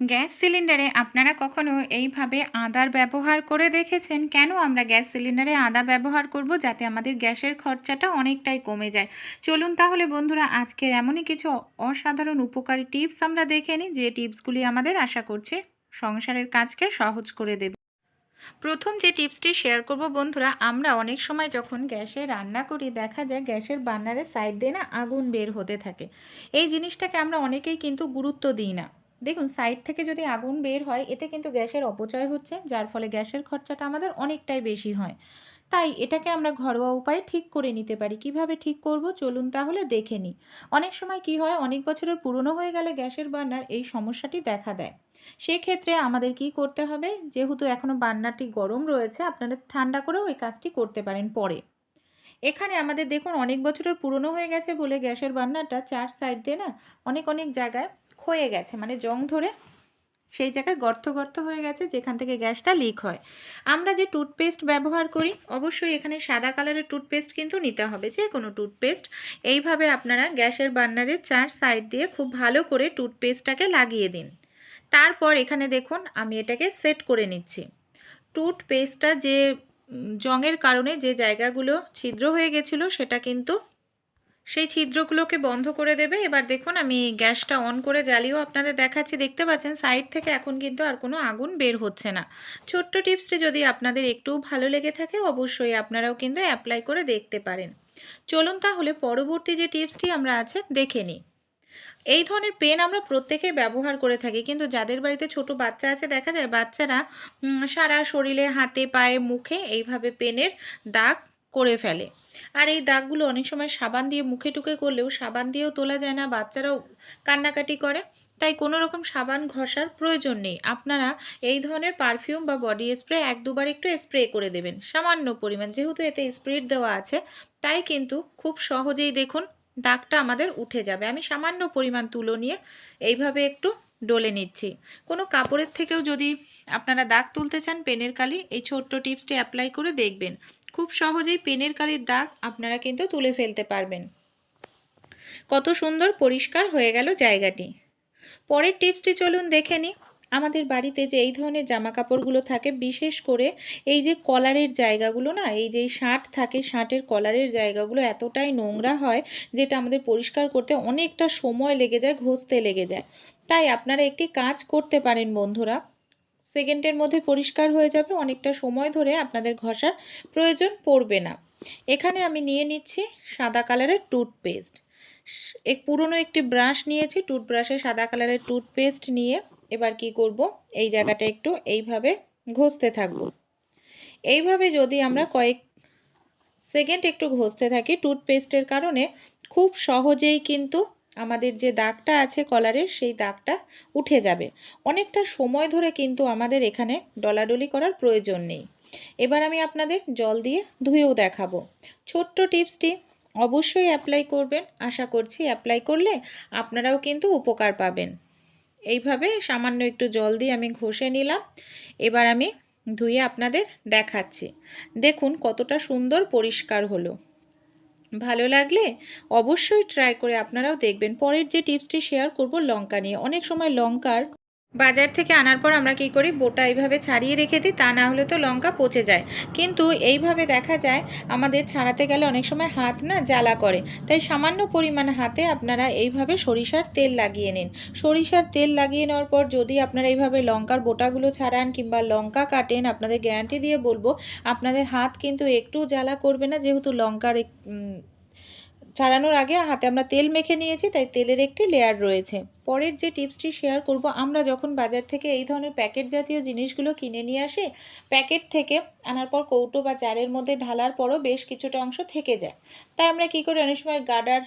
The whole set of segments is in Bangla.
গ্যাস সিলিন্ডারে আপনারা কখনো এইভাবে আদার ব্যবহার করে দেখেছেন? কেন আমরা গ্যাস সিলিন্ডারে আদা ব্যবহার করব যাতে আমাদের গ্যাসের খরচাটা অনেকটাই কমে যায়? চলুন তাহলে বন্ধুরা, আজকের এমনই কিছু অসাধারণ উপকারী টিপস আমরা দেখে নিই, যে টিপসগুলি আমাদের আশা করছে সংসারের কাজকে সহজ করে দেবে। প্রথম যে টিপসটি শেয়ার করব বন্ধুরা, আমরা অনেক সময় যখন গ্যাসে রান্না করি, দেখা যায় গ্যাসের বার্নারের সাইড দিয়ে না আগুন বের হতে থাকে। এই জিনিসটাকে আমরা অনেকেই কিন্তু গুরুত্ব দিই না। দেখুন সাইড থেকে যদি আগুন বের হয়, এতে কিন্তু গ্যাসের অপচয় হচ্ছে, যার ফলে গ্যাসের খরচাটা আমাদের অনেকটাই বেশি হয়। তাই এটাকে আমরা ঘরোয়া উপায়ে ঠিক করে নিতে পারি। কীভাবে ঠিক করব? চলুন তাহলে দেখে নিই। অনেক সময় কি হয়, অনেক বছরের পুরনো হয়ে গেলে গ্যাসের বার্নার এই সমস্যাটি দেখা দেয়। সেক্ষেত্রে আমাদের কি করতে হবে? যেহেতু এখনও বার্নারটি গরম রয়েছে, আপনারা ঠান্ডা করেও এই কাজটি করতে পারেন পরে। এখানে আমাদের দেখুন, অনেক বছরের পুরনো হয়ে গেছে বলে গ্যাসের বার্নারটা চার সাইড দিয়ে না, অনেক অনেক জায়গায় ক্ষয়ে গেছে। মানে জং ধরে সেই জায়গায় গর্ত গর্ত হয়ে গেছে, যেখান থেকে গ্যাসটা লিক হয়। আমরা যে টুথপেস্ট ব্যবহার করি, অবশ্যই এখানে সাদা কালারের টুথপেস্ট কিন্তু নিতে হবে। যে কোনো টুথপেস্ট এইভাবে আপনারা গ্যাসের বার্নারের চার সাইড দিয়ে খুব ভালো করে টুথপেস্টটাকে লাগিয়ে দিন। তারপর এখানে দেখুন, আমি এটাকে সেট করে নিচ্ছি। টুথপেস্টটা যে জংয়ের কারণে যে জায়গাগুলো ছিদ্র হয়ে গেছিল, সেটা কিন্তু সেই ছিদ্রগুলোকে বন্ধ করে দেবে। এবার দেখুন, আমি গ্যাসটা অন করে জ্বালিয়েও আপনাদের দেখাচ্ছি। দেখতে পাচ্ছেন, সাইড থেকে এখন কিন্তু আর কোনো আগুন বের হচ্ছে না। ছোট্ট টিপসটি যদি আপনাদের একটু ভালো লেগে থাকে, অবশ্যই আপনারাও কিন্তু অ্যাপ্লাই করে দেখতে পারেন। চলুন তাহলে পরবর্তী যে টিপসটি আমরা আছে, দেখে নিই। এই ধরনের পেন আমরা প্রত্যেকেই ব্যবহার করে থাকি, কিন্তু যাদের বাড়িতে ছোট বাচ্চা আছে, দেখা যায় বাচ্চারা সারা শরীরে, হাতে, পায়ে, মুখে এইভাবে পেনের দাগ করে ফেলে। আর এই দাগগুলো অনেক সময় সাবান দিয়ে মুখে টুকে করলেও সাবান দিয়েও তোলা যায় না, বাচ্চারাও কান্নাকাটি করে। তাই কোনো রকম সাবান ঘষার প্রয়োজন নেই। আপনারা এই ধরনের পারফিউম বা বডি স্প্রে এক দুবার একটু স্প্রে করে দেবেন, সামান্য পরিমাণ। যেহেতু এতে স্প্রে দেওয়া আছে, তাই কিন্তু খুব সহজেই দেখুন দাগটা আমাদের উঠে যাবে। আমি সামান্য পরিমাণ তুলো নিয়ে এইভাবে একটু ডলে নিচ্ছি। কোনো কাপড়ের থেকেও যদি আপনারা দাগ তুলতে চান, পেনের কালি, এই ছোট্ট টিপসটি অ্যাপ্লাই করে দেখবেন। খুব সহজেই পেনের কালির দাগ আপনারা কিন্তু তুলে ফেলতে পারবেন। কত সুন্দর পরিষ্কার হয়ে গেল জায়গাটি। পরের টিপসটি চলুন দেখে নিই। আমাদের বাড়িতে যে এই ধরনের জামা কাপড়গুলো থাকে, বিশেষ করে এই যে কলারের জায়গাগুলো না, এই যে শার্ট থাকে, শার্টের কলারের জায়গাগুলো এতটাই নোংরা হয়, যেটা আমাদের পরিষ্কার করতে অনেকটা সময় লেগে যায়, ঘষতে লেগে যায়। তাই আপনারা একটি কাজ করতে পারেন বন্ধুরা সেকেন্ডের মধ্যে পরিষ্কার হয়ে যাবে। অনেকটা সময় ধরে আপনাদের ঘষার প্রয়োজন পড়বে না। এখানে আমি নিয়ে নিচ্ছি সাদা কালারের টুথপেস্ট। এক পুরনো একটি ব্রাশ নিয়েছি। টুথব্রাশে সাদা কালারের টুথপেস্ট নিয়ে এবার কি করব? এই জায়গাটা একটু এইভাবে ঘষতে থাকব। এইভাবে যদি আমরা কয়েক সেকেন্ড একটু ঘষতে থাকি, টুথপেস্টের কারণে খুব সহজেই কিন্তু আমাদের যে দাগটা আছে কলারের, সেই দাগটা উঠে যাবে। অনেকটা সময় ধরে কিন্তু আমাদের এখানে ডলাডলি করার প্রয়োজন নেই। এবার আমি আপনাদের জল দিয়ে ধুয়েও দেখাবো। ছোট্ট টিপসটি অবশ্যই অ্যাপ্লাই করবেন। আশা করছি অ্যাপ্লাই করলে আপনারাও কিন্তু উপকার পাবেন। এইভাবে সামান্য একটু জল দিয়ে আমি ঘষে নিলাম। এবার আমি ধুয়ে আপনাদের দেখাচ্ছি। দেখুন কতটা সুন্দর পরিষ্কার হলো। ভালো লাগলে অবশ্যই ট্রাই করে আপনারাও দেখবেন। পরের যে টিপসটি শেয়ার করব লঙ্কা নিয়ে। অনেক সময় লঙ্কার বাজার থেকে আনার পর আমরা কি করি? বোটা এইভাবে ছাড়িয়ে রেখে দিই, তা না হলে তো লঙ্কা পচে যায়। কিন্তু এইভাবে দেখা যায়, আমাদের ছাড়াতে গেলে অনেক সময় হাত না জ্বালা করে। তাই সামান্য পরিমাণ হাতে আপনারা এইভাবে সরিষার তেল লাগিয়ে নিন। সরিষার তেল লাগিয়ে নেওয়ার পর যদি আপনারা এইভাবে লঙ্কার বোটাগুলো ছাড়ান কিংবা লঙ্কা কাটেন, আপনাদের গ্যারান্টি দিয়ে বলব, আপনাদের হাত কিন্তু একটু জ্বালা করবে না, যেহেতু লঙ্কার ছাড়ানোর আগে হাতে আমরা তেল মেখে নিয়েছি, তাই তেলের একটি লেয়ার রয়েছে। পরের যে টিপসটি শেয়ার করব, আমরা যখন বাজার থেকে এই ধরনের প্যাকেট জাতীয় জিনিসগুলো কিনে নিয়ে আসি প্যাকেট থেকে আনার পর কৌটো বা জারের মধ্যে ঢালার পরও বেশ কিছুটা অংশ থেকে যায়। তাই আমরা কি করি, অনেক সময় গাডার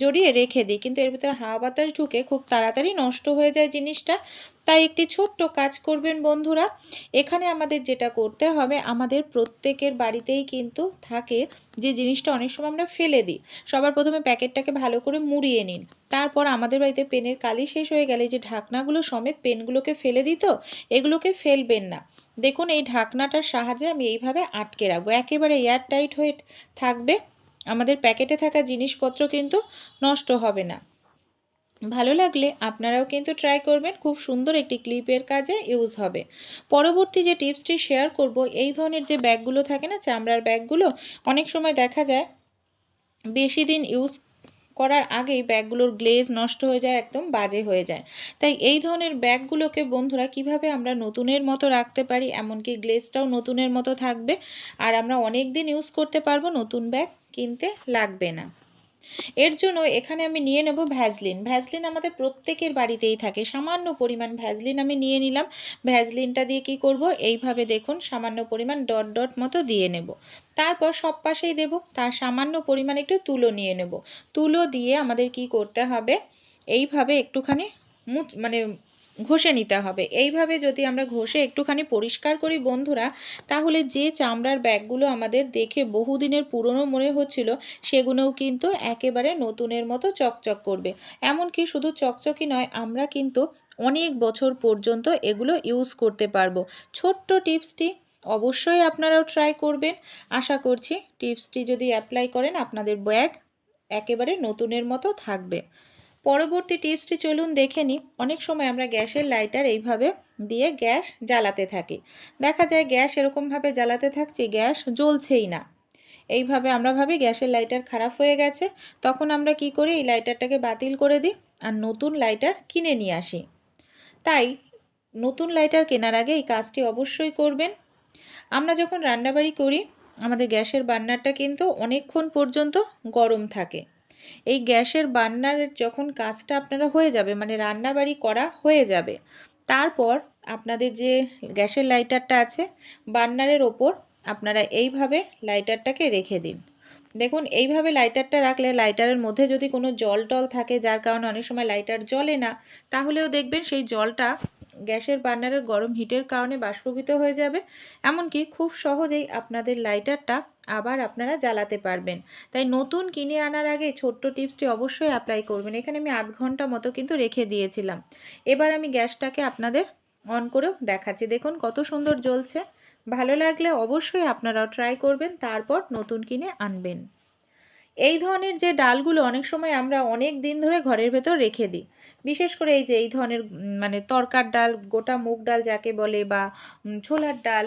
জড়িয়ে রেখে দিই, কিন্তু এর ভিতরে হাওয়া বাতাস ঢুকে খুব তাড়াতাড়ি নষ্ট হয়ে যায় জিনিসটা। তাই একটি ছোট্ট কাজ করবেন বন্ধুরা। এখানে আমাদের যেটা করতে হবে, আমাদের প্রত্যেকের বাড়িতেই কিন্তু থাকে যে জিনিসটা অনেক সময় আমরা ফেলে দিই। সবার প্রথমে প্যাকেটটাকে ভালো করে মুড়িয়ে নিন। তারপর আমাদের বাড়িতে পেনের কালি শেষ হয়ে গেলে যে ঢাকনাগুলো সমেত পেনগুলোকে ফেলে দিত এগুলোকে ফেলবেন না। দেখুন, এই ঢাকনাটার সাহায্যে আমি এইভাবে আটকে রাখব। একেবারে এয়ার টাইট হয়ে থাকবে। আমাদের প্যাকেটে থাকা জিনিসপত্র কিন্তু নষ্ট হবে না। ভালো লাগলে আপনারাও কিন্তু ট্রাই করবেন, খুব সুন্দর একটি ক্লিপের কাজে ইউজ হবে। পরবর্তী যে টিপসটি শেয়ার করব, এই ধরনের যে ব্যাগগুলো থাকে না, চামড়ার ব্যাগগুলো, অনেক সময় দেখা যায় বেশি দিন ইউজ করার আগেই ব্যাগগুলোর গ্লেজ নষ্ট হয়ে যায়, একদম বাজে হয়ে যায়। তাই এই ধরনের ব্যাগগুলোকে বন্ধুরা, কীভাবে আমরা নতুনের মতো রাখতে পারি, এমনকি গ্লেজটাও নতুনের মতো থাকবে, আর আমরা অনেক দিন ইউজ করতে পারব, নতুন ব্যাগ কিনতে লাগবে না। এর জন্য এখানে আমি নিয়ে নেব ভ্যাজলিন ভ্যাজলিন আমাদের প্রত্যেকের বাড়িতেই থাকে। সামান্য পরিমাণ ভ্যাজলিন আমি নিয়ে নিলাম। ভ্যাজলিনটা দিয়ে কি করব? এইভাবে দেখুন, সামান্য পরিমাণ ডট ডট মতো দিয়ে নেব। তারপর সব পাশেই দেবো। তার সামান্য পরিমাণ একটু তুলো নিয়ে নেব। তুলো দিয়ে আমাদের কি করতে হবে? এইভাবে একটুখানি মানে ঘষে নিতে হবে। এইভাবে যদি আমরা ঘষে একটুখানি পরিষ্কার করি বন্ধুরা, তাহলে যে চামড়ার ব্যাগগুলো আমাদের দেখে বহুদিনের পুরনো মনে হচ্ছিল, সেগুলোও কিন্তু একেবারে নতুনের মতো চকচক করবে। এমনকি শুধু চকচকই নয়, আমরা কিন্তু অনেক বছর পর্যন্ত এগুলো ইউজ করতে পারব। ছোট্ট টিপসটি অবশ্যই আপনারাও ট্রাই করবেন। আশা করছি টিপসটি যদি অ্যাপ্লাই করেন, আপনাদের ব্যাগ একেবারে নতুনের মতো থাকবে। পরবর্তী টিপসটি চলুন দেখে নিই। অনেক সময় আমরা গ্যাসের লাইটার এইভাবে দিয়ে গ্যাস জ্বালাতে থাকি। দেখা যায় গ্যাস এরকমভাবে জ্বালাতে থাকছি, গ্যাস জ্বলছেই না। এইভাবে আমরা ভাবি গ্যাসের লাইটার খারাপ হয়ে গেছে, তখন আমরা কি করি? এই লাইটারটাকে বাতিল করে দিই আর নতুন লাইটার কিনে নিয়ে আসি। তাই নতুন লাইটার কেনার আগে এই কাজটি অবশ্যই করবেন। আমরা যখন রান্নাবাড়ি করি, আমাদের গ্যাসের বার্নারটা কিন্তু অনেকক্ষণ পর্যন্ত গরম থাকে। এই গ্যাসের বার্নারের যখন কাজটা আপনারা হয়ে যাবে মানে রান্নাবাড়ি করা হয়ে যাবে, তারপর আপনাদের যে গ্যাসের লাইটারটা আছে বার্নারের ওপর আপনারা এইভাবে লাইটারটাকে রেখে দিন। দেখুন, এইভাবে লাইটারটা রাখলে লাইটারের মধ্যে যদি কোনো জল টল থাকে, যার কারণে অনেক সময় লাইটার জ্বলে না, তাহলেও দেখবেন সেই জলটা গ্যাসের বার্নারের গরম হিটের কারণে বাষ্পীভূত হয়ে যাবে। এমনকি খুব সহজেই আপনাদের লাইটারটা আবার আপনারা জ্বালাতে পারবেন। তাই নতুন কিনে আনার আগে ছোট্ট টিপসটি অবশ্যই অ্যাপ্লাই করবেন। এখানে আমি আধ ঘণ্টা মতো কিন্তু রেখে দিয়েছিলাম। এবার আমি গ্যাসটাকে আপনাদের অন করেও দেখাচ্ছি। দেখুন কত সুন্দর জ্বলছে। ভালো লাগলে অবশ্যই আপনারাও ট্রাই করবেন, তারপর নতুন কিনে আনবেন। এই ধরনের যে ডালগুলো অনেক সময় আমরা অনেক দিন ধরে ঘরের ভেতর রেখে দিই। বিশেষ করে এই যে এই ধরনের মানে তরকার ডাল, গোটা মুগ ডাল যাকে বলে বা ছোলার ডাল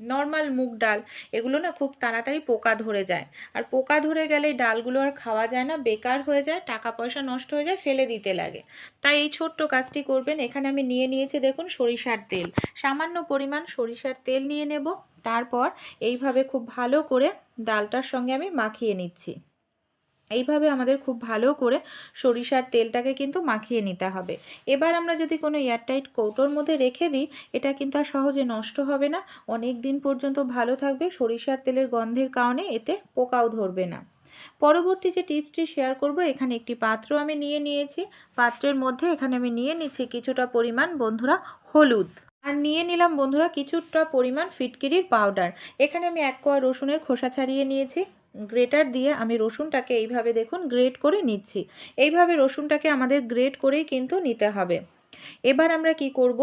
নর্মাল মুগ ডাল, এগুলো না খুব তাড়াতাড়ি পোকা ধরে যায়। আর পোকা ধরে গেলে ডালগুলো আর খাওয়া যায় না, বেকার হয়ে যায়, টাকা পয়সা নষ্ট হয়ে যায়, ফেলে দিতে লাগে। তাই এই ছোট্ট কাজটি করবেন। এখানে আমি নিয়ে নিয়েছি দেখুন সরিষার তেল। সামান্য পরিমাণ সরিষার তেল নিয়ে নেব। তারপর এইভাবে খুব ভালো করে ডালটার সঙ্গে আমি মাখিয়ে নিচ্ছি। এইভাবে আমাদের খুব ভালো করে সরিষার তেলটাকে কিন্তু মাখিয়ে নিতে হবে। এবার আমরা যদি কোনো এয়ারটাইট কৌটোর মধ্যে রেখে দিই, এটা কিন্তু আর সহজে নষ্ট হবে না। অনেক দিন পর্যন্ত ভালো থাকবে, সরিষার তেলের গন্ধের কারণে এতে পোকাও ধরবে না। পরবর্তী যে টিপসটি শেয়ার করব, এখানে একটি পাত্র আমি নিয়ে নিয়েছি। পাত্রের মধ্যে এখানে আমি নিয়ে নিচ্ছি কিছুটা পরিমাণ বন্ধুরা হলুদ। আর নিয়ে নিলাম বন্ধুরা কিছুটা পরিমাণ ফিটকিরির পাউডার। এখানে আমি এক কোয়া রসুনের খোসা ছাড়িয়ে নিয়েছি। গ্রেটার দিয়ে আমি রসুনটাকে এইভাবে দেখুন গ্রেট করে নিচ্ছি। এইভাবে রসুনটাকে আমাদের গ্রেট করেই কিন্তু নিতে হবে। এবার আমরা কি করব?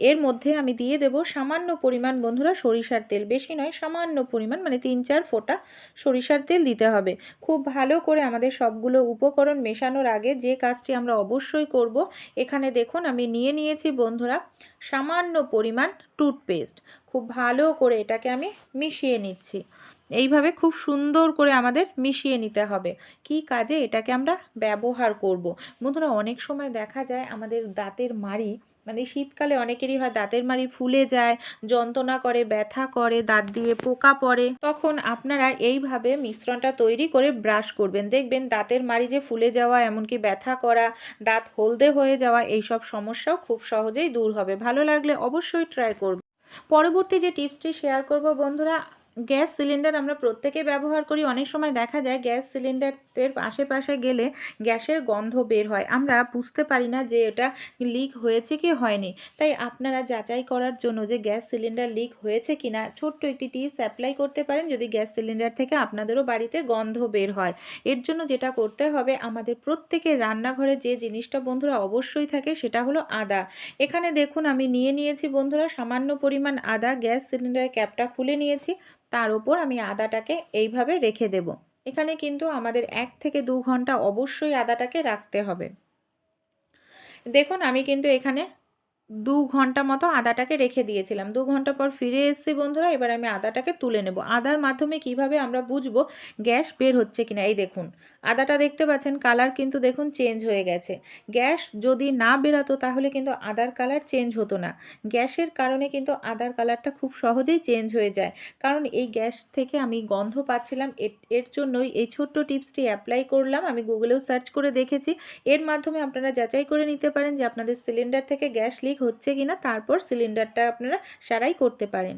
এর মধ্যে আমি দিয়ে দেব সামান্য পরিমাণ বন্ধুরা সরিষার তেল, বেশি নয়, সামান্য পরিমাণ মানে তিন চার ফোঁটা সরিষার তেল দিতে হবে। খুব ভালো করে আমাদের সবগুলো উপকরণ মেশানোর আগে যে কাজটি আমরা অবশ্যই করব, এখানে দেখুন আমি নিয়ে নিয়েছি বন্ধুরা সামান্য পরিমাণ টুথপেস্ট খুব ভালো করে এটাকে আমি মিশিয়ে নিচ্ছি। এইভাবে খুব সুন্দর করে আমাদের মিশিয়ে নিতে হবে। কি কাজে এটাকে আমরা ব্যবহার করব। বন্ধুরা, অনেক সময় দেখা যায় আমাদের দাঁতের মাড়ি মানে শীতকালে অনেকেরই হয় দাঁতের মাড়ি ফুলে যায়, যন্ত্রণা করে, ব্যথা করে, দাঁত দিয়ে পোকা পড়ে। তখন আপনারা এইভাবে মিশ্রণটা তৈরি করে ব্রাশ করবেন। দেখবেন দাঁতের মাড়ি যে ফুলে যাওয়া, এমনকি ব্যথা করা, দাঁত হলদে হয়ে যাওয়া, এইসব সমস্যাও খুব সহজেই দূর হবে। ভালো লাগলে অবশ্যই ট্রাই করব পরবর্তী যে টিপসটি শেয়ার করব বন্ধুরা গ্যাস সিলিন্ডার আমরা প্রত্যেকে ব্যবহার করি। অনেক সময় দেখা যায় গ্যাস সিলিন্ডারের আশেপাশে গেলে গ্যাসের গন্ধ বের হয়। আমরা বুঝতে পারি না যে এটা লিক হয়েছে কি হয়নি। তাই আপনারা যাচাই করার জন্য যে গ্যাস সিলিন্ডার লিক হয়েছে কি না, ছোট্ট একটি টিপস অ্যাপ্লাই করতে পারেন যদি গ্যাস সিলিন্ডার থেকে আপনাদেরও বাড়িতে গন্ধ বের হয়। এর জন্য যেটা করতে হবে, আমাদের প্রত্যেকের রান্নাঘরে যে জিনিসটা বন্ধুরা অবশ্যই থাকে সেটা হলো আদা। এখানে দেখুন আমি নিয়ে নিয়েছি বন্ধুরা সামান্য পরিমাণ আদা, গ্যাস সিলিন্ডারের ক্যাপটা খুলে নিয়েছি। তার ওপর আমি আদাটাকে এইভাবে রেখে দেব। এখানে কিন্তু আমাদের এক থেকে দু ঘণ্টা অবশ্যই আদাটাকে রাখতে হবে। দেখুন, আমি কিন্তু এখানে দু ঘণ্টা মতো আদাটাকে রেখে দিয়েছিলাম। দু ঘণ্টা পর ফিরে এসেছি বন্ধুরা, এবার আমি আদাটাকে তুলে নেব। আদার মাধ্যমে কীভাবে আমরা বুঝব গ্যাস বের হচ্ছে কিনা? এই দেখুন আদাটা দেখতে পাচ্ছেন কালার কিন্তু দেখুন চেঞ্জ হয়ে গেছে। গ্যাস যদি না বেরাতো তাহলে কিন্তু আদার কালার চেঞ্জ হতো না। গ্যাসের কারণে কিন্তু আদার কালারটা খুব সহজেই চেঞ্জ হয়ে যায়। কারণ এই গ্যাস থেকে আমি গন্ধ পাচ্ছিলাম, এর- জন্যই এই ছোট্ট টিপসটি অ্যাপ্লাই করলাম, আমি গুগলেও সার্চ করে দেখেছি। এর মাধ্যমে আপনারা যাচাই করে নিতে পারেন যে আপনাদের সিলিন্ডার থেকে গ্যাস লিক হচ্ছে কিনা, তারপর সিলিন্ডারটা আপনারা সারাই করতে পারেন।